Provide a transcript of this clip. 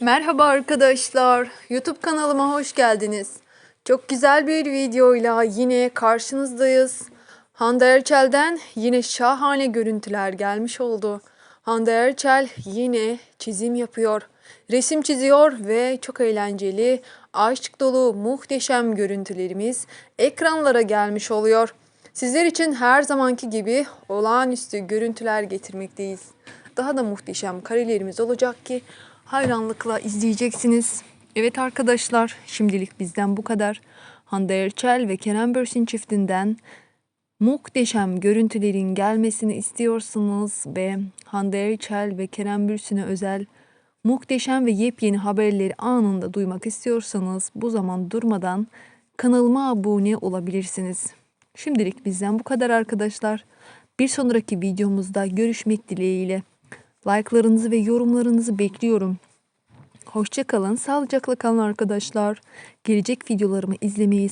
Merhaba arkadaşlar. YouTube kanalıma hoş geldiniz. Çok güzel bir videoyla yine karşınızdayız. Hande Erçel'den yine şahane görüntüler gelmiş oldu. Hande Erçel yine çizim yapıyor. Resim çiziyor ve çok eğlenceli, aşk dolu muhteşem görüntülerimiz ekranlara gelmiş oluyor. Sizler için her zamanki gibi olağanüstü görüntüler getirmekteyiz. Daha da muhteşem karelerimiz olacak ki hayranlıkla izleyeceksiniz. Evet arkadaşlar şimdilik bizden bu kadar. Hande Erçel ve Kerem Bürsin çiftinden muhteşem görüntülerin gelmesini istiyorsanız ve Hande Erçel ve Kerem Bürsin'e özel muhteşem ve yepyeni haberleri anında duymak istiyorsanız bu zaman durmadan kanalıma abone olabilirsiniz. Şimdilik bizden bu kadar arkadaşlar. Bir sonraki videomuzda görüşmek dileğiyle. Like'larınızı ve yorumlarınızı bekliyorum. Hoşça kalın, sağlıcakla kalın arkadaşlar. Gelecek videolarımı izlemeyi